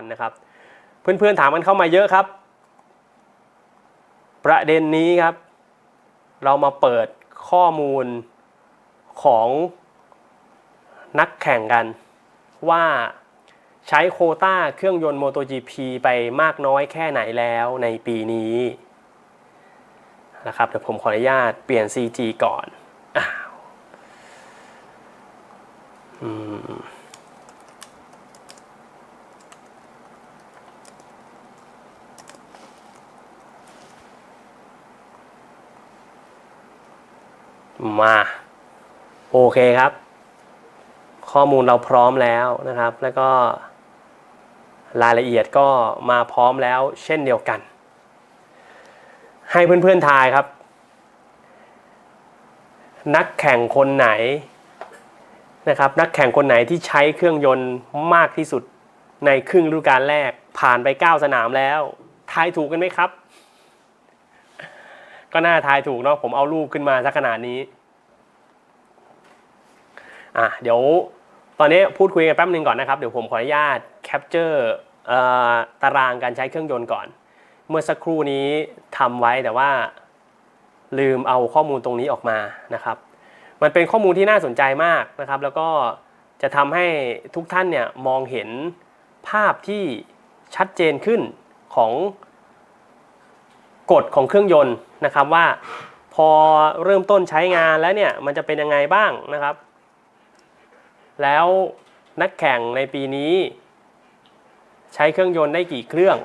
วันนะครับ เพื่อนๆถามกันเข้ามาเยอะครับ ประเด็นนี้ครับ เรามาเปิดข้อมูลของนักแข่งกัน ว่าใช้โคต้าเครื่องยนต์ MotoGP ไปมากน้อยแค่ไหนแล้วในปีนี้นะครับเดี๋ยวผมขออนุญาตเปลี่ยน CG ก่อนอ้าวอืม มา โอเคครับ ข้อมูลเราพร้อมแล้วนะครับ แล้วก็รายละเอียดก็มาพร้อมแล้วเช่นเดียวกัน ให้เพื่อนๆทายครับ นักแข่งคนไหนนะครับ นักแข่งคนไหนที่ใช้เครื่องยนต์มากที่สุดในครึ่งฤดูกาลแรกผ่านไป 9 สนามแล้ว ทายถูกกันไหมครับ ก็น่าทายถูกเนาะผมเอารูปขึ้นมาสักขนาดนี้อะเดี๋ยวตอนนี้พูดคุยกันแป๊บหนึ่งก่อนนะครับ เดี๋ยวผมขออนุญาตแคปเจอร์ตารางการใช้เครื่องยนต์ก่อน เมื่อสักครู่นี้ทำไว้แต่ว่า ลืมเอาข้อมูลตรงนี้ออกมานะครับ มันเป็นข้อมูลที่น่าสนใจมากนะครับ แล้วก็จะทำให้ทุกท่านเนี่ยมองเห็นภาพที่ชัดเจนขึ้นของ กฎของเครื่องยนต์นะครับว่าพอเริ่มต้นใช้งานแล้วเนี่ยมันจะเป็นยังไงบ้างนะครับ แล้วนักแข่งในปีนี้ ใช้เครื่องยนต์ได้กี่เครื่อง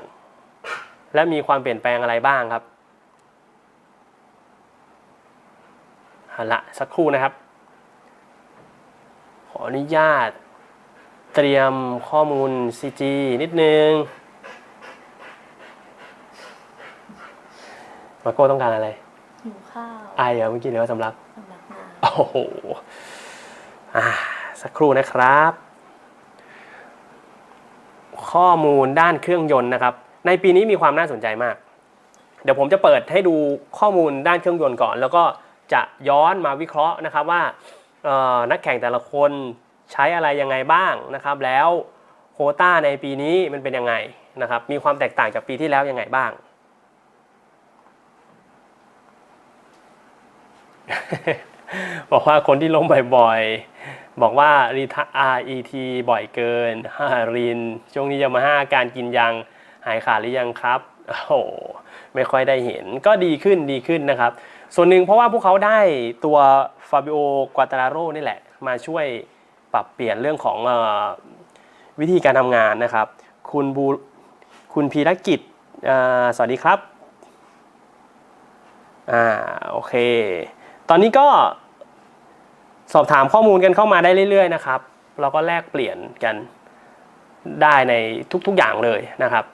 และมีความเปลี่ยนแปลงอะไรบ้างครับเอาละสักครู่นะครับ ขออนุญาต เตรียมข้อมูล CG นิดนึง มาโก้ต้องการอะไรหิวข้าวไอเหรอเมื่อกี้เหลือว่าสำลักสำลักน้โอ้โหอ่าสักครู่นะครับ ข้อมูลด้านเครื่องยนต์นะครับ ในปีนี้มีความน่าสนใจมาก เดี๋ยวผมจะเปิดให้ดูข้อมูลด้านเครื่องยนต์ก่อน แล้วก็จะย้อนมาวิเคราะห์นะครับว่าเอ่อนักแข่งแต่ละคนใช้อะไรยังไงบ้างนะครับ แล้วโควต้าในปีนี้มันเป็นยังไงนะครับ มีความแตกต่างจากปีที่แล้วยังไงบ้าง บอกว่าคนที่ล้มบ่อยๆ บอกว่า RET บ่อยเกินริน ช่วงนี้ยามาฮ่าการกินยางหายขาดหรือยังครับ โอ้โห ไม่ค่อยได้เห็น ก็ดีขึ้นดีขึ้นนะครับ ส่วนหนึ่งเพราะว่าพวกเขาได้ตัวฟาบิโอกวาตาราโรนี่แหละ มาช่วยปรับเปลี่ยนเรื่องของวิธีการทำงานนะครับ คุณบูคุณพีรกิจ สวัสดีครับ อ่า โอเค ตอนนี้ก็สอบถามข้อมูลกันเข้ามาได้เรื่อยๆนะครับ เราก็แลกเปลี่ยนกันได้ในทุกๆอย่างเลยนะครับ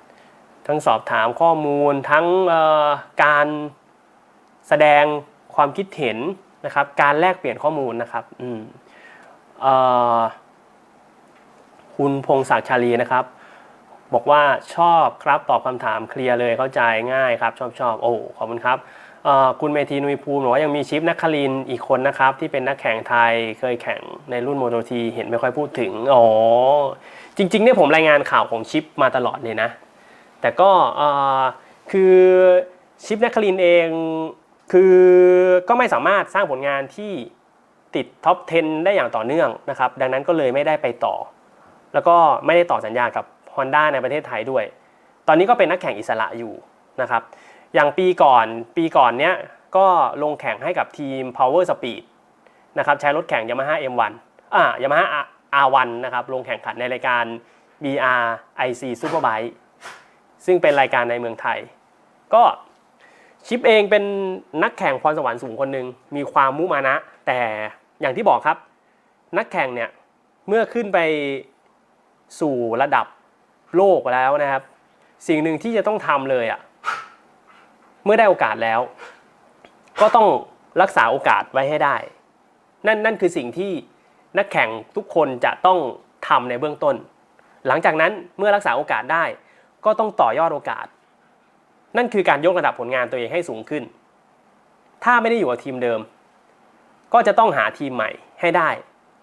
ทั้งสอบถามข้อมูลทั้งการแสดงความคิดเห็นนะครับ การแลกเปลี่ยนข้อมูลนะครับคุณพงศักดิ์ชาลีนะครับ บอกว่าชอบครับตอบคำถามเคลียร์เลยเข้าใจง่ายครับ ชอบชอบโอ้ขอบคุณครับ คุณเมธีนุยภูมิบอว่ายังมีชิปนักคลินอีกคนนะครับ ที่เป็นนักแข่งไทยเคยแข่งในรุ่นโมโตทีเห็นไม่ค่อยพูดถึง อ๋อ จริงๆเนี่ยผมรายงานข่าวของชิปมาตลอดเลยนะ แต่ก็คือชิปนักคลินเองคือก็ไม่สามารถสร้างผลงานที่ติดท็อป 10 ได้อย่างต่อเนื่องนะครับ ดังนั้นก็เลยไม่ได้ไปต่อ แล้วก็ไม่ได้ต่อสัญญากับ Honda ในประเทศไทยด้วย ตอนนี้ก็เป็นนักแข่งอิสระอยู่นะครับ อย่างปีก่อนปีก่อนเนี้ยก็ลงแข่งให้กับทีม Power Speed นะครับใช้รถแข่ง Yamaha M1 อ่า Yamaha R1 นะครับลงแข่งขันในรายการ BR IC Superbike ซึ่งเป็นรายการในเมืองไทย ก็ชิปเองเป็นนักแข่งพรสวรรค์สูงคนหนึ่งมีความมุมานะ แต่อย่างที่บอกครับ นักแข่งเนี่ยเมื่อขึ้นไปสู่ระดับโลกแล้วนะครับ สิ่งหนึ่งที่จะต้องทำเลยอะ่ะ เมื่อได้โอกาสแล้ว ก็ต้องรักษาโอกาสไว้ให้ได้ นั่นนั่นคือสิ่งที่นักแข่งทุกคนจะต้องทำในเบื้องต้น หลังจากนั้นเมื่อรักษาโอกาสได้ ก็ต้องต่อยอดโอกาส นั่นคือการยกระดับผลงานตัวเองให้สูงขึ้น ถ้าไม่ได้อยู่กับทีมเดิม ก็จะต้องหาทีมใหม่ให้ได้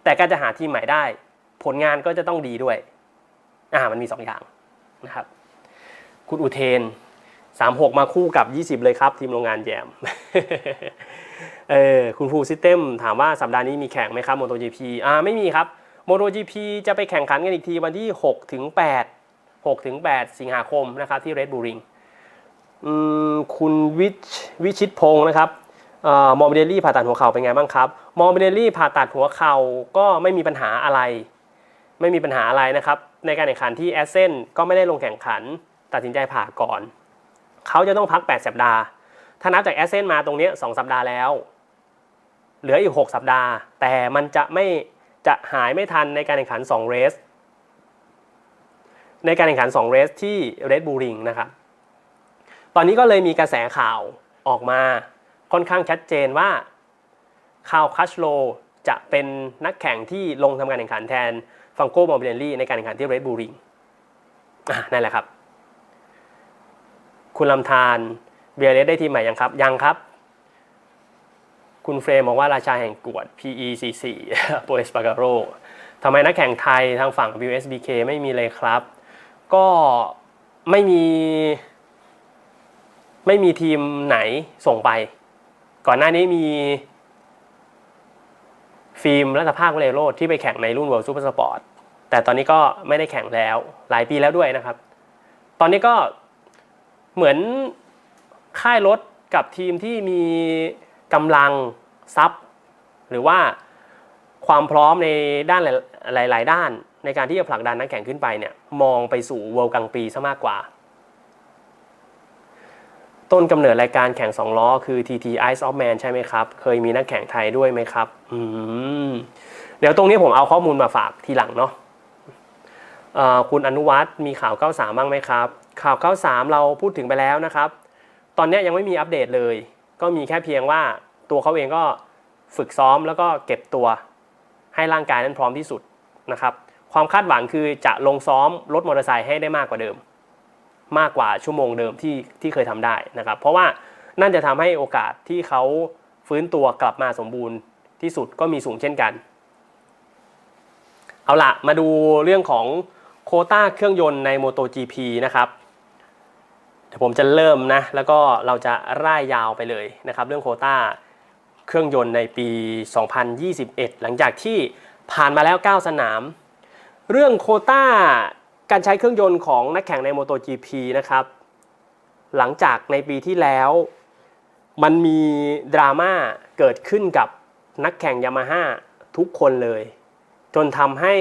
แต่การจะหาทีมใหม่ได้ ผลงานก็จะต้องดีด้วยอ่ามันมีสองอย่างนะครับ คุณอุเทน 36 มาคู่กับ 20 เลยครับ ทีมโรงงานแยมเออคุณฟูซิสเต็มถามว่าสัปดาห์นี้มีแข่งไหมครับ MotoGP อ่าไม่มีครับ MotoGP จะไปแข่งขันกันอีกทีวันที่6ถึง8 6ถึง8สิงหาคมนะครับที่ Red Bull Ring อืมคุณวิชวิชิตพงศ์นะครับมอร์บิเดลี่ผ่าตัดหัวเข่าเป็นไงบ้างครับมอร์บิเดลี่ผ่าตัดหัวเข่าก็ไม่มีปัญหาอะไร ไม่มีปัญหาอะไรนะครับ ในการแข่งขันที่แอสเซนก็ไม่ได้ลงแข่งขัน ตัดสินใจผ่าก่อน เขาจะต้องพัก 8 สัปดาห์ ถ้านับจากแอสเซนมาตรงนี้2สัปดาห์แล้ว เหลืออีก 6 สัปดาห์ แต่มันจะไม่จะหายไม่ทันในการแข่งขัน2เรส ในการแข่งขัน2เรสที่ Red Bull Ring นะครับ ตอนนี้ก็เลยมีกระแสข่าวออกมาค่อนข้างชัดเจนว่าคาวคัชโลจะเป็นนักแข่งที่ลงทำการแข่งขันแทนฟังโกมอร์เบลลี่ในการแข่งขันที่ Red Bull Ring อะนั่นแหละครับ คุณลำธารเบียร์เลสได้ทีมใหม่ยังครับ ยังครับ คุณเฟรมบอกว่าราชาแห่งกวด PECC โปเอสปาการโรทำไมนักแข่งไทยทางฝั่ง WSBK ไม่มีเลยครับ ก็ไม่มี ไม่มีทีมไหนส่งไป ก่อนหน้านี้มีฟิล์มรัตภาคเลโรดที่ไปแข่งในรุ่น World Super Sport แต่ตอนนี้ก็ไม่ได้แข่งแล้วหลายปีแล้วด้วยนะครับ ตอนนี้ก็ เหมือนค่ายรถกับทีมที่มีกำลังทรัพย์ หรือว่าความพร้อมในด้านหลาย ๆ ด้าน ในการที่จะผลักดันนักแข่งขึ้นไปเนี่ยมองไปสู่เวิลด์กลางปีซะมากกว่า ต้นกำเนิดรายการแข่ง2ล้อคือ TT Ice of Man ใช่ไหมครับ เคยมีนักแข่งไทยด้วยไหมครับอืมเดี๋ยวตรงนี้ผมเอาข้อมูลมาฝากทีหลังเนาะคุณอนุวัฒน์มีข่าว 93 บ้างไหมครับ ข่าว 93 เราพูดถึงไปแล้วนะครับ ตอนนี้ยังไม่มีอัปเดตเลย ก็มีแค่เพียงว่าตัวเขาเองก็ฝึกซ้อมแล้วก็เก็บตัว ให้ร่างกายนั้นพร้อมที่สุดนะครับ ความคาดหวังคือจะลงซ้อมรถมอเตอร์ไซค์ให้ได้มากกว่าเดิม มากกว่าชั่วโมงเดิมที่ที่เคยทำได้นะครับ เพราะว่านั่นจะทำให้โอกาสที่เขาฟื้นตัวกลับมาสมบูรณ์ที่สุดก็มีสูงเช่นกัน เอาละมาดูเรื่องของโคต้าเครื่องยนต์ใน MotoGP นะครับ ผมจะเริ่มนะแล้วก็เราจะร่ายยาวไปเลยนะครับ เรื่องโคต้าเครื่องยนต์ในปี 2021 หลังจากที่ผ่านมาแล้ว 9 สนาม เรื่องโคต้าการใช้เครื่องยนต์ของนักแข่งใน MotoGP นะครับ หลังจากในปีที่แล้ว มันมีดราม่าเกิดขึ้นกับนักแข่งยามาฮ่าทุกคนเลย จนทำให้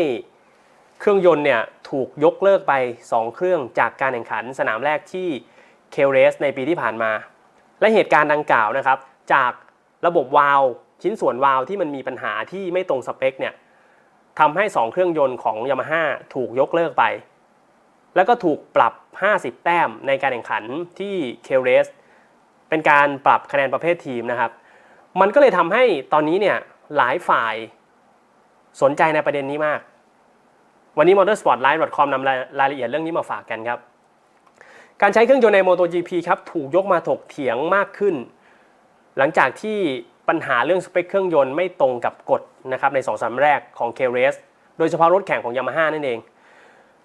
เครื่องยนต์เนี่ยถูกยกเลิกไป 2 เครื่องจากการแข่งขันสนามแรกที่ เคลเรสในปีที่ผ่านมา และเหตุการณ์ดังกล่าวนะครับ จากระบบวาล์วชิ้นส่วนวาล์วที่มันมีปัญหาที่ไม่ตรงสเปคเนี่ยทำให้ 2 เครื่องยนต์ของ Yamaha ถูกยกเลิกไป แล้วก็ถูกปรับ 50 แต้มในการแข่งขันที่เคลเรสเป็นการปรับคะแนนประเภททีมนะครับ มันก็เลยทำให้ตอนนี้เนี่ยหลายฝ่ายสนใจในประเด็นนี้มาก วันนี้ motorspotlive.com นำรายละเอียดเรื่องนี้มาฝากกันครับ การใช้เครื่องยนต์ใน MotoGP ครับถูกยกมาถกเถียงมากขึ้น หลังจากที่ปัญหาเรื่องสเปคเครื่องยนต์ไม่ตรงกับกฎนะครับใน2อสามแรกของ k r a c e โดยเฉพาะรถแข่งของ Yamaha นั่นเอง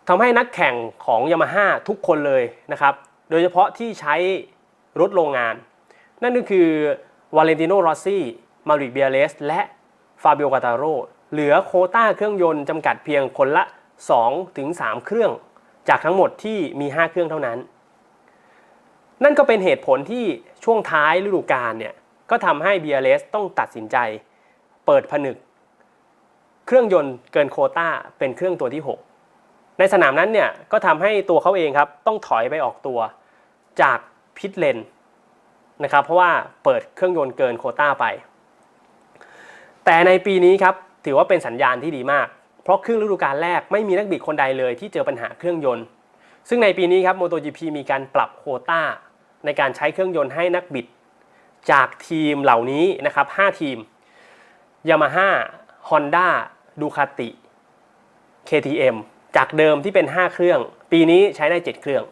ทำให้นักแข่งของ Yamaha ทุกคนเลยนะครับโดยเฉพาะที่ใช้รถโรงงาน นั่นก็คือวาเลนติโนรอซี่มาริเบียเลสและฟาเบิโอกาตาโรเหลือโคต้าเครื่องยนต์จำกัดเพียงคนละ 2-3ถึง3เครื่อง จากทั้งหมดที่มี 5 เครื่องเท่านั้น นั่นก็เป็นเหตุผลที่ช่วงท้ายฤดูกาลเนี่ยก็ทำให้ BLS ต้องตัดสินใจเปิดผนึก เครื่องยนต์เกินโคต้าเป็นเครื่องตัวที่ 6 ในสนามนั้นเนี่ยก็ทำให้ตัวเขาเองครับต้องถอยไปออกตัวจากพิทเลนนะครับเพราะว่าเปิดเครื่องยนต์เกินโคต้าไป แต่ในปีนี้ครับถือว่าเป็นสัญญาณที่ดีมาก เพราะครึ่งฤดูกาลแรกไม่มีนักบิดคนใดเลยที่เจอปัญหาเครื่องยนต์ ซึ่งในปีนี้ครับ MotoGP มีการปรับโคต้า ในการใช้เครื่องยนต์ให้นักบิด จากทีมเหล่านี้นะครับ 5 ทีม Yamaha Honda Ducati KTM จากเดิมที่เป็น 5 เครื่อง ปีนี้ใช้ได้ 7 เครื่อง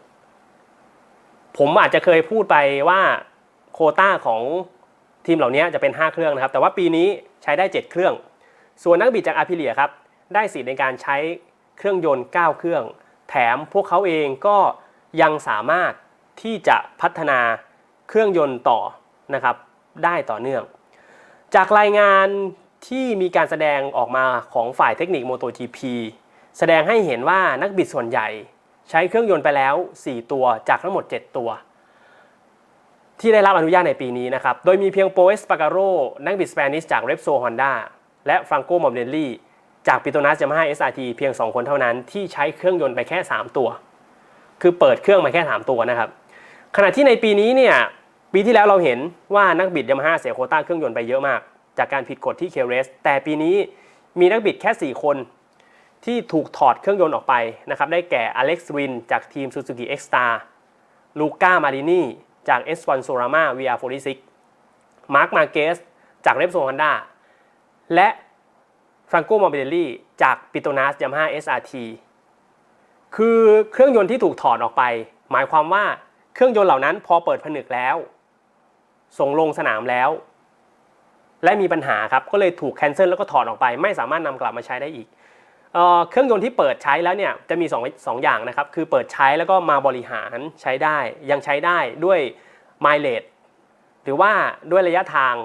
ผมอาจจะเคยพูดไปว่าโคต้าของทีมเหล่านี้จะเป็น 5 เครื่องนะครับ แต่ว่าปีนี้ใช้ได้ 7 เครื่อง ส่วนนักบิดจากอาพิเลียครับ ได้สิทธิ์ในการใช้เครื่องยนต์ 9 เครื่อง แถมพวกเขาเองก็ยังสามารถ ที่จะพัฒนาเครื่องยนต์ต่อนะครับได้ต่อเนื่อง จากรายงานที่มีการแสดงออกมาของฝ่ายเทคนิค MotoGP แสดงให้เห็นว่านักบิดส่วนใหญ่ใช้เครื่องยนต์ไปแล้ว 4 ตัวจากทั้งหมด 7 ตัว ที่ได้รับอนุญาตในปีนี้นะครับ โดยมีเพียงโปเอสปาการโรนักบิดสเปนิชจาก Repsol Honda และฟรังโกมอมเดลลี่จากปิโตนัสยามาฮ่า SRT เพียง 2 คนเท่านั้นที่ใช้เครื่องยนต์ไปแค่ 3 ตัว คือเปิดเครื่องมาแค่ 3 ตัวนะครับ ขณะที่ในปีนี้เนี่ยปีที่แล้วเราเห็นว่านักบิดยามาฮ่าเสียโคต้าเครื่องยนต์ไปเยอะมาก จากการผิดกฎที่เคเรสแต่ปีนี้มีนักบิดแค่ 4 คนที่ถูกถอดเครื่องยนต์ออกไปนะครับได้แก่อเล็กซ์รินจากทีม Suzuki X-Star ลูก้ามารินีจาก S1 Sorama VR46 มาร์คมาเกสจาก Repsol Honda และฟรังโกมอร์เบเดลลี่จากปิโตนัสยามาฮ่า SRT คือเครื่องยนต์ที่ถูกถอดออกไป หมายความว่า เครื่องยนต์เหล่านั้นพอเปิดผนึกแล้ว ส่งลงสนามแล้ว และมีปัญหาครับก็เลยถูกแคนเซิลแล้วก็ถอดออกไป ไม่สามารถนำกลับมาใช้ได้อีกเออเครื่องยนต์ที่เปิดใช้แล้วเนี่ยจะมี2องสองอย่างนะครับ คือเปิดใช้แล้วก็มาบริหารใช้ได้ ยังใช้ได้ด้วยไมล์เล e หรือว่าด้วยระยะทาง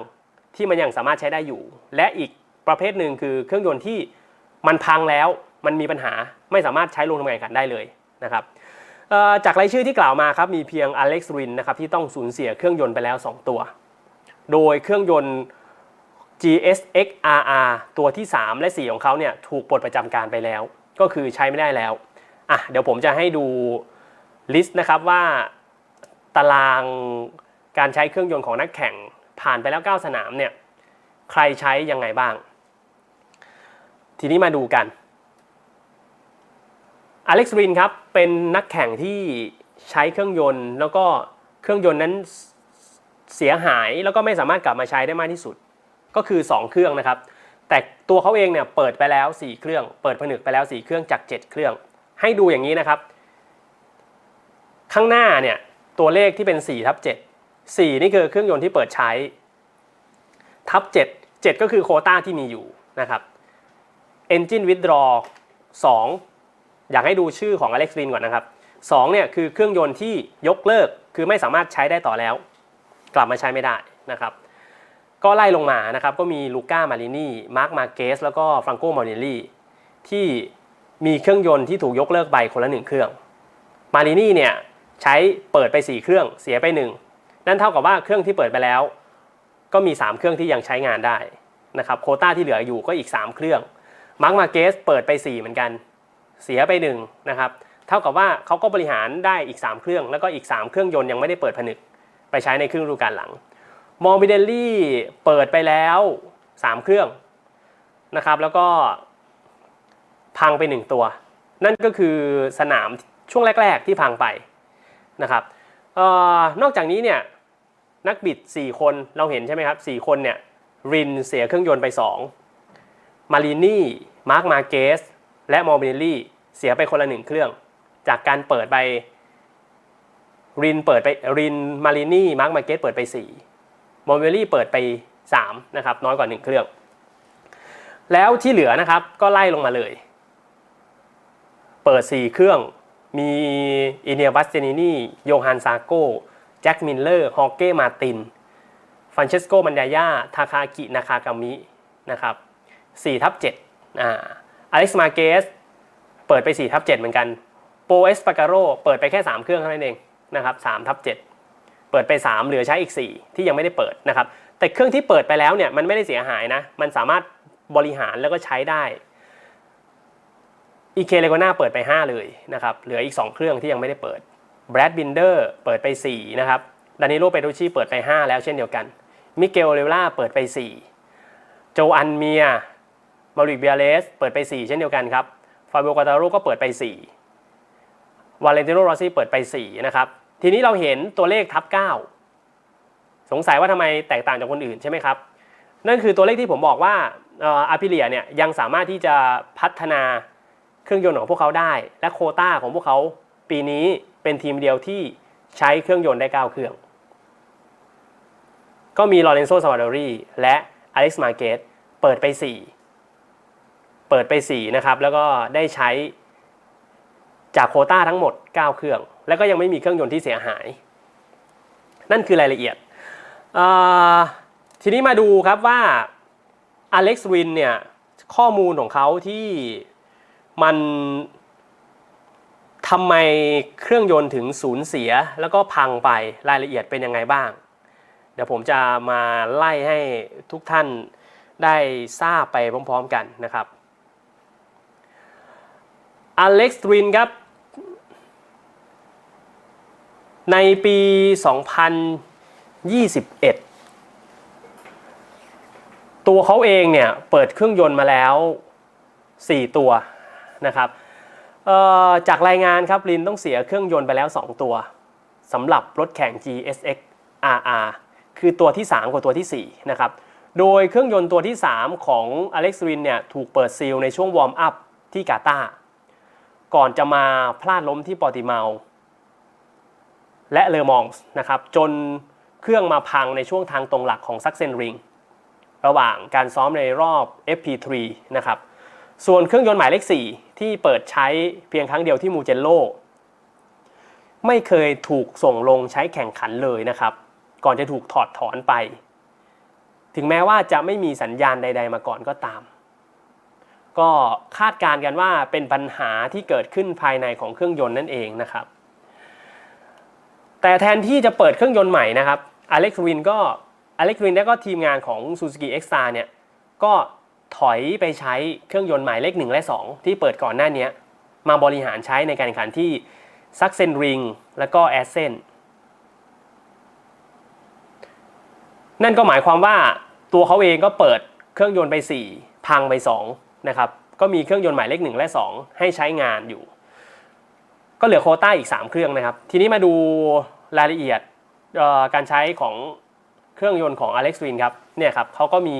ที่มันยังสามารถใช้ได้อยู่ และอีกประเภทหนึ่งคือเครื่องยนต์ที่มันพังแล้วมันมีปัญหาไม่สามารถใช้ลงทำงานแข่งขันได้เลยนะครับ จากรายชื่อที่กล่าวมาครับมีเพียงอเล็กซ์รินนะครับที่ต้องสูญเสียเครื่องยนต์ไปแล้ว 2 ตัว โดยเครื่องยนต์ GSX RR ตัวที่ 3 และ 4 ของเขาเนี่ยถูกปลดประจำการไปแล้ว ก็คือใช้ไม่ได้แล้วอะเดี๋ยวผมจะให้ดูลิสต์นะครับว่าตารางการใช้เครื่องยนต์ของนักแข่งผ่านไปแล้ว 9 สนามเนี่ยใครใช้ยังไงบ้าง ทีนี้มาดูกัน อเล็กซ์รินครับเป็นนักแข่งที่ใช้เครื่องยนต์ แล้วก็เครื่องยนต์นั้นเสียหายแล้วก็ไม่สามารถกลับมาใช้ได้มากที่สุด ก็คือ 2 เครื่องนะครับ แต่ตัวเขาเองเนี่ยเปิดไปแล้ว 4 เครื่อง เปิดผนึกไปแล้ว 4 เครื่องจาก 7 เครื่อง ให้ดูอย่างนี้นะครับ ข้างหน้าเนี่ยตัวเลขที่เป็น4ทับ7 4 นี่คือเครื่องยนต์ที่เปิดใช้ทับ7 7 ก็คือโคต้าที่มีอยู่นะครับ Engine Withdraw 2 อยากให้ดูชื่อของ Alex Lin ก่อนนะครับ2เนี่ยคือเครื่องยนต์ที่ยกเลิกคือไม่สามารถใช้ได้ต่อแล้ว กลับมาใช้ไม่ได้นะครับ ก็ไล่ลงมานะครับก็มีลูก้ามารินีมาร์คมาเกสแล้วก็ฟรังโกมอริลีที่มีเครื่องยนต์ที่ถูกยกเลิกไปคนละหนึ่งเครื่องมารินีเนี่ยใช้เปิดไป 4 เครื่องเสียไป 1 นั่นเท่ากับว่าเครื่องที่เปิดไปแล้ว ก็มี 3 เครื่องที่ยังใช้งานได้นะครับโคต้าที่เหลืออยู่ก็อีก 3 เครื่องมาร์คมาเกสเปิดไป 4 เหมือนกัน เสียไป1นะครับ เท่ากับว่าเขาก็บริหารได้อีก 3 เครื่อง แล้วก็อีก 3 เครื่องยนต์ยังไม่ได้เปิดผนึก ไปใช้ในครึ่งฤดูกาลหลัง มอร์บิเดลลี่เปิดไปแล้ว 3 เครื่องนะครับ แล้วก็พังไป 1 ตัว นั่นก็คือสนามช่วงแรก ๆ ที่พังไปนะครับออนอกจากนี้เนี่ยนักบิด 4 คนเราเห็นใช่ไหมครับ 4 คนเนี่ยรินเสียเครื่องยนต์ไป 2 มารินี่มาร์คมาเกส และมอร์บิเดลลี่เสียไปคนละหนึ่งเครื่อง จากการเปิดไปรินเปิดไปรินมารินี่มาร์กมาเกตเปิดไป4มอร์เวลลี่เปิดไป3นะครับน้อยกว่า 1 เครื่อง แล้วที่เหลือนะครับก็ไล่ลงมาเลย เปิด 4 เครื่องมีอิเนียบัสเจนินีโยฮันซาโกแจ็คมิลเลอร์ฮอกเก้มาตินฟรานเชสโกมันยายาทาคากินาคากามินะครับ4ทับ7อ่า อเล็กซ์มาเกสเปิดไป4ทับ7เหมือนกันโปเอสปาการโรเปิดไปแค่ 3 เครื่องเท่านั้นเองนะครับ3ทับ7เปิดไป 3 เหลือใช้อีก 4 ที่ยังไม่ได้เปิดนะครับ แต่เครื่องที่เปิดไปแล้วเนี่ยมันไม่ได้เสียหายนะ มันสามารถบริหารแล้วก็ใช้ได้อีเคเลโกนาเปิดไป 5 เลยนะครับ เหลืออีก 2 เครื่องที่ยังไม่ได้เปิดแบรดบินเดอร์เปิดไป 4 นะครับดานิโลเปโตชีเปิดไป 5 แล้วเช่นเดียวกันมิเกลเลล่าเปิดไป 4 โจอันเมีย มาริกเบียเลสเปิดไป 4 เช่นเดียวกันครับฟาเบโอกาตาโรก็เปิดไป 4 วาเลนติโนรอซี่เปิดไป 4 นะครับ ทีนี้เราเห็นตัวเลขทับ 9 สงสัยว่าทำไมแตกต่างจากคนอื่นใช่ไหมครับ นั่นคือตัวเลขที่ผมบอกว่าอาพิเลียเนี่ยยังสามารถที่จะพัฒนาเครื่องยนต์ของพวกเขาได้ และโคต้าของพวกเขาปีนี้เป็นทีมเดียวที่ใช้เครื่องยนต์ได้ 9 เครื่อง ก็มีลอเรนโซซาวาดอรีและอเล็กซ์มาเกตเปิดไป 4 เปิดไป4นะครับแล้วก็ได้ใช้จากโคต้าทั้งหมด 9 เครื่อง แล้วก็ยังไม่มีเครื่องยนต์ที่เสียหาย นั่นคือรายละเอียด ทีนี้มาดูครับว่า Alex Win เนี่ยข้อมูลของเขาที่มันทำไมเครื่องยนต์ถึงสูญเสียแล้วก็พังไปรายละเอียดเป็นยังไงบ้าง เดี๋ยวผมจะมาไล่ให้ทุกท่านได้ทราบไปพร้อมๆกันนะครับ Alex Win ครับ ในปี 2021 ตัวเขาเองเนี่ย เปิดเครื่องยนต์มาแล้ว 4 ตัวนะครับจากรายงานครับลินต้องเสียเครื่องยนต์ไปแล้ว 2 ตัวสำหรับรถแข่ง GSX RR คือตัวที่ 3 กับตัวทีสี่4 นะครับ โดยเครื่องยนต์ตัวที่ 3 ของ Alex Win เนี่ย ถูกเปิดซีลในช่วงวอร์มอัพที่กาตาร์ ก่อนจะมาพลาดล้มที่ปอติเมา และเลอมองส์นะครับจนเครื่องมาพังในช่วงทางตรงหลักของซักเซนริงระหว่างการซ้อมในรอบ FP3 นะครับส่วนเครื่องยนต์หมายเลข 4 ที่เปิดใช้เพียงครั้งเดียวที่มูเจโลไม่เคยถูกส่งลงใช้แข่งขันเลยนะครับ ก่อนจะถูกถอดถอนไป ถึงแม้ว่าจะไม่มีสัญญาณใด ๆ มาก่อนก็ตาม ก็คาดการณ์กันว่าเป็นปัญหาที่เกิดขึ้นภายในของเครื่องยนต์นั่นเองนะครับ แต่แทนที่จะเปิดเครื่องยนต์ใหม่นะครับอเล็กซ์วินก็อเล็กซ์วินและก็ทีมงานของ Suzuki x 3เนี่ยก็ถอยไปใช้เครื่องยนต์หมายเลข1และ 2 ที่เปิดก่อนหน้านี้มาบริหารใช้ในการแข่งขันที่ซักเซนริงและก็แอสเซนนั่นก็หมายความว่าตัวเขาเองก็เปิดเครื่องยนต์ไป 4 พังไป 2 นะครับก็มีเครื่องยนต์หมายเลข1และ 2 ให้ใช้งานอยู่ ก็เหลือโคต้าอีก 3 เครื่องนะครับ ทีนี้มาดูรายละเอียดการใช้ของเครื่องยนต์ของ Alex Win ครับเนี่ยครับเขาก็มี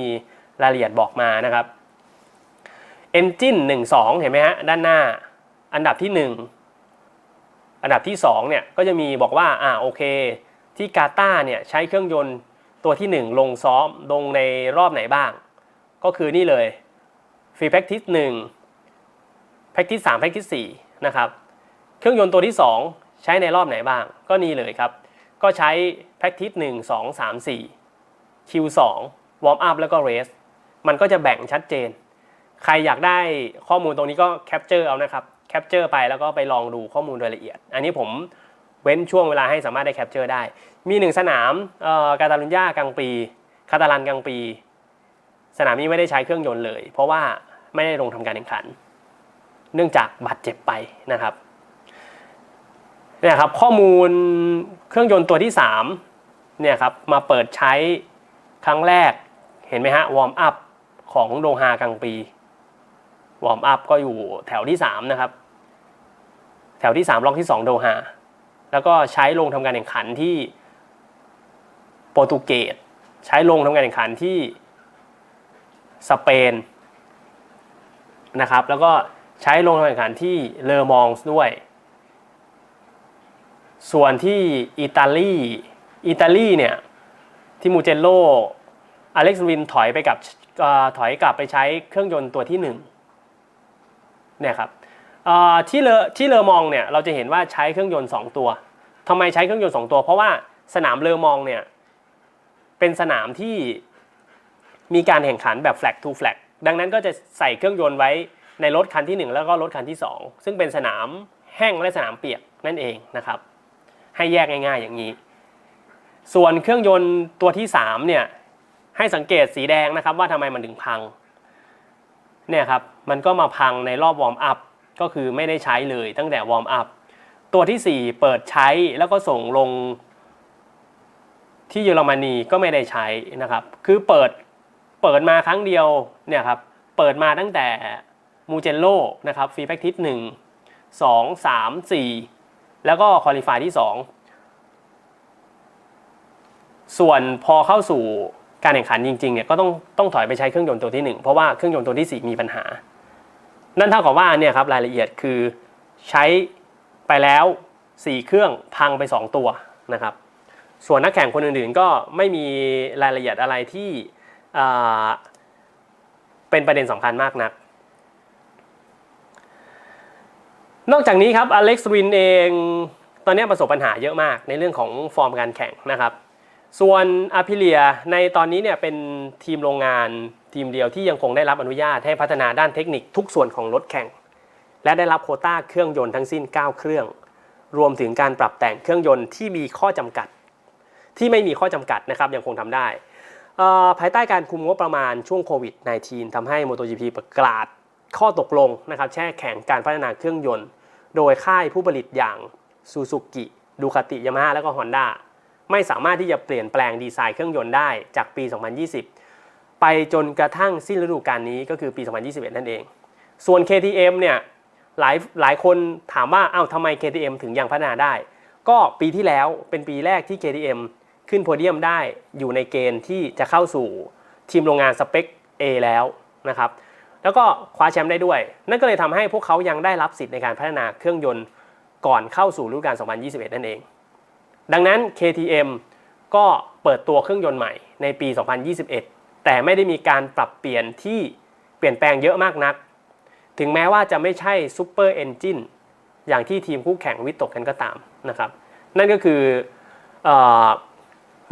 รายละเอียดบอกมานะครับ Engine 1 2 เห็นไหมฮะด้านหน้าอันดับที่ 1 อันดับที่2เนี่ยก็จะมีบอกว่าอ่าโอเค ที่กาตาเนี่ยใช้เครื่องยนต์ตัวที่ 1 ลงซ้อมลงในรอบไหนบ้าง ก็คือนี่เลย Free Practice 1 Practice 3 Practice 4นะครับเครื่องยนต์ตัวที่ 2 ใช้ในรอบไหนบ้างก็นี่เลยครับ ก็ใช้ practice 1 2 3 4 Q2 warm up แล้วก็ race มันก็จะแบ่งชัดเจน ใครอยากได้ข้อมูลตรงนี้ก็แคปเจอร์เอานะครับแคปเจอร์ไปแล้วก็ไปลองดูข้อมูลรายละเอียด อันนี้ผมเว้นช่วงเวลาให้สามารถได้แคปเจอร์ได้ มีหนึ่งสนามกาตาลุญญากลางปี คาตาลันกลางปี สนามนี้ไม่ได้ใช้เครื่องยนต์เลย เพราะว่า ไม่ได้ลงทำการแข่งขัน เนื่องจากบาดเจ็บไปนะครับเนี่ยครับข้อมูลเครื่องยนต์ตัวที่3เนี่ยครับมาเปิดใช้ครั้งแรกเห็นไหมฮะวอร์มอัพของโดฮากลางปีวอร์มอัพก็อยู่แถวที่3นะครับแถวที่ 3 ล็อกที่ 2 โดฮาแล้วก็ใช้ลงทำการแข่งขันที่โปรตุเกสใช้ลงทำการแข่งขันที่สเปน นะครับ แล้วก็ใช้ลงแข่งขันที่เลอมองส์ด้วย ส่วนที่อิตาลี อิตาลีเนี่ยที่มูเจโลอเล็กซ์วินถอยไปกับอถอยกลับไปใช้เครื่องยนต์ตัวที่หนึ่งเนี่ยครับที่เลอที่เลอมองเนี่ยเราจะเห็นว่าใช้เครื่องยนต์ 2 ตัวทำไมใช้เครื่องยนต์ 2 ตัว เพราะว่าสนามเลอมองเนี่ยเป็นสนามที่มีการแข่งขันแบบ flag to flag ดังนั้นก็จะใส่เครื่องยนต์ไว้ในรถคันที่ 1 แล้วก็รถคันที่ 2 ซึ่งเป็นสนามแห้งและสนามเปียกนั่นเองนะครับ ให้แยกง่ายๆอย่างนี้ ส่วนเครื่องยนต์ตัวที่3เนี่ยให้สังเกตสีแดงนะครับว่าทำไมมันถึงพังเนี่ยครับมันก็มาพังในรอบวอร์มอัพก็คือไม่ได้ใช้เลยตั้งแต่วอร์มอัพตัวที่ 4 เปิดใช้แล้วก็ส่งลงที่เยอรมนีก็ไม่ได้ใช้นะครับ คือเปิด เปิดมาครั้งเดียวเนี่ยครับเปิดมาตั้งแต่มูเจโลนะครับฟรีแพ็กทิสหนึ่งสองสามสี่แล้วก็คุริฟายที่2ส่วนพอเข้าสู่การแข่งขันจริงๆเนี่ยก็ต้องต้องถอยไปใช้เครื่องยนต์ตัวที่ 1 เพราะว่าเครื่องยนต์ตัวที่ 4 มีปัญหา นั่นเท่ากับว่าเนี่ยครับรายละเอียดคือใช้ไปแล้ว 4 เครื่องพังไป 2 ตัวนะครับ ส่วนนักแข่งคนอื่นๆ ก็ไม่มีรายละเอียดอะไรที่ เป็นประเด็นสำคัญมากนัก นอกจากนี้ครับอเล็กซ์วินเองตอนนี้ประสบปัญหาเยอะมากในเรื่องของฟอร์มการแข่งนะครับ ส่วนอาพิเลียในตอนนี้เนี่ยเป็นทีมโรงงานทีมเดียวที่ยังคงได้รับอนุญาตให้พัฒนาด้านเทคนิคทุกส่วนของรถแข่ง และได้รับโคต้าเครื่องยนต์ทั้งสิ้น 9 เครื่อง รวมถึงการปรับแต่งเครื่องยนต์ที่มีข้อจำกัด ที่ไม่มีข้อจำกัดนะครับยังคงทำได้ ภายใต้การคุมงบประมาณช่วงโควิด -19 ทำให้ MotoGP ประกาศข้อตกลงนะครับแช่แข่งการพัฒนาเครื่องยนต์ โดยค่ายผู้ผลิตอย่างซูซูกิดูคาติยามาฮ่าและก็ฮอนด้าไม่สามารถที่จะเปลี่ยนแปลงดีไซน์เครื่องยนต์ได้จากปี 2020 ไปจนกระทั่งสิ้นฤดูกาลนี้ก็คือปี 2021 นั่นเอง ส่วน KTM เนี่ยหลายหลายคนถามว่าอ้าวทำไม KTM ถึงยังพัฒนาได้ ก็ปีที่แล้วเป็นปีแรกที่ KTM ขึ้นโพเดียมได้อยู่ในเกณฑ์ที่จะเข้าสู่ทีมโรงงานสเปค A แล้วนะครับแล้วก็คว้าแชมป์ได้ด้วย นั่นก็เลยทำให้พวกเขายังได้รับสิทธิ์ในการพัฒนาเครื่องยนต์ก่อนเข้าสู่ฤดูกาล 2021 นั่นเอง ดังนั้น KTM ก็เปิดตัวเครื่องยนต์ใหม่ในปี 2021 แต่ไม่ได้มีการปรับเปลี่ยนที่เปลี่ยนแปลงเยอะมากนัก ถึงแม้ว่าจะไม่ใช่ซูเปอร์เอนจินอย่างที่ทีมคู่แข่งวิตกกันก็ตามนะครับ นั่นก็คืออ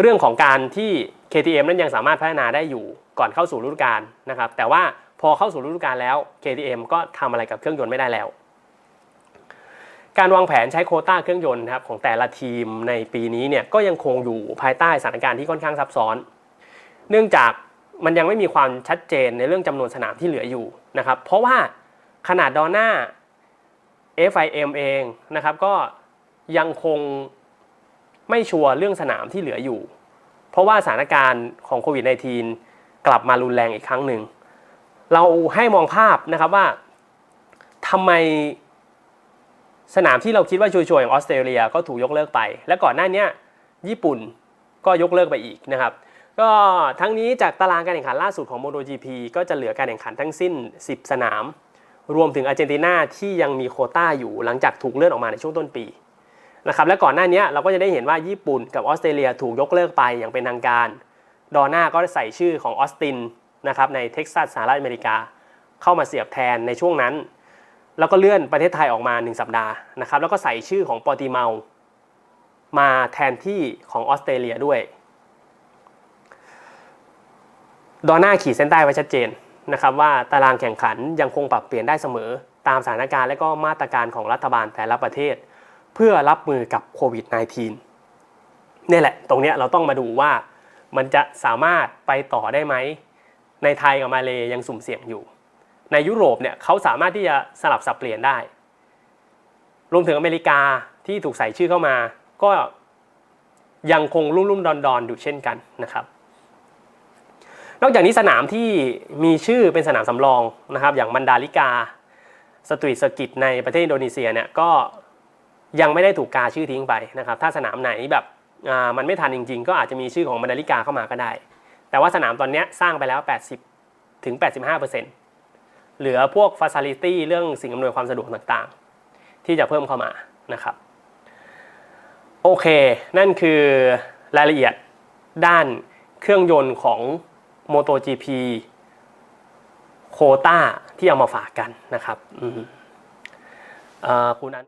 เรื่องของการที่ KTM นั้นยังสามารถพัฒนาได้อยู่ก่อนเข้าสู่ฤดูกาลนะครับ แต่ว่าพอเข้าสู่ฤดูกาลแล้ว KTM ก็ทำอะไรกับเครื่องยนต์ไม่ได้แล้ว การวางแผนใช้โคต้าเครื่องยนต์นะครับของแต่ละทีมในปีนี้เนี่ยก็ยังคงอยู่ภายใต้สถานการณ์ที่ค่อนข้างซับซ้อน เนื่องจากมันยังไม่มีความชัดเจนในเรื่องจำนวนสนามที่เหลืออยู่นะครับ เพราะว่าขนาดดอน่า FIM เองนะครับก็ยังคง ไม่ชัวร์เรื่องสนามที่เหลืออยู่ เพราะว่าสถานการณ์ของโควิด -19 กลับมารุนแรงอีกครั้งหนึ่ง เราให้มองภาพนะครับว่าทำไมสนามที่เราคิดว่าชัวร์ๆอย่างออสเตรเลียก็ถูกยกเลิกไป และก่อนหน้านี้ญี่ปุ่นก็ยกเลิกไปอีกนะครับ ก็ทั้งนี้จากตารางการแข่งขันล่าสุดของ MotoGP ก็จะเหลือการแข่งขันทั้งสิ้น 10 สนาม รวมถึงอาร์เจนตินาที่ยังมีโคต้าอยู่หลังจากถูกเลื่อนออกมาในช่วงต้นปี นะครับและก่อนหน้านี้เราก็จะได้เห็นว่าญี่ปุ่นกับออสเตรเลียถูกยกเลิกไปอย่างเป็นทางการ ดอน่าก็ใส่ชื่อของออสตินนะครับในเท็กซัสสหรัฐอเมริกา เข้ามาเสียบแทนในช่วงนั้น แล้วก็เลื่อนประเทศไทยออกมา 1 สัปดาห์นะครับแล้วก็ใส่ชื่อของปอติเมามาแทนที่ของออสเตรเลียด้วย ดอน่าขีดเส้นใต้ไว้ชัดเจนนะครับว่าตารางแข่งขันยังคงปรับเปลี่ยนได้เสมอตามสถานการณ์และก็มาตรการของรัฐบาลแต่ละประเทศ เพื่อรับมือกับโควิด -19 นี่แหละ ตรงเนี้ยเราต้องมาดูว่ามันจะสามารถไปต่อได้ไหม ในไทยกับมาเลยังสุ่มเสี่ยงอยู่ ในยุโรปเนี่ยเขาสามารถที่จะสลับสับเปลี่ยนได้ รวมถึงอเมริกาที่ถูกใส่ชื่อเข้ามา ก็ยังคงรุ่มๆดอนๆอยู่เช่นกันนะครับ นอกจากนี้สนามที่มีชื่อเป็นสนามสำรองนะครับ อย่างมันดาลิกาสตรีทสกิตในประเทศอินโดนีเซียเนี่ยก็ ยังไม่ได้ถูกกาชื่อทิ้งไปนะครับถ้าสนามไหนแบบมันไม่ทันจริง ๆ ก็อาจจะมีชื่อของมันดาลิกาเข้ามาก็ได้ แต่ว่าสนามตอนนี้สร้างไปแล้ว 80ถึง85%เหลือพวกฟ a ซิลิตี้เรื่องสิ่งอำนวยความสะดวกต่างๆ ที่จะเพิ่มเข้ามานะครับโอเค นั่นคือรายละเอียดด้านเครื่องยนต์ของ MotoGP โคต้าที่เอามาฝากกันนะครับอืมเอ่อคุณอัน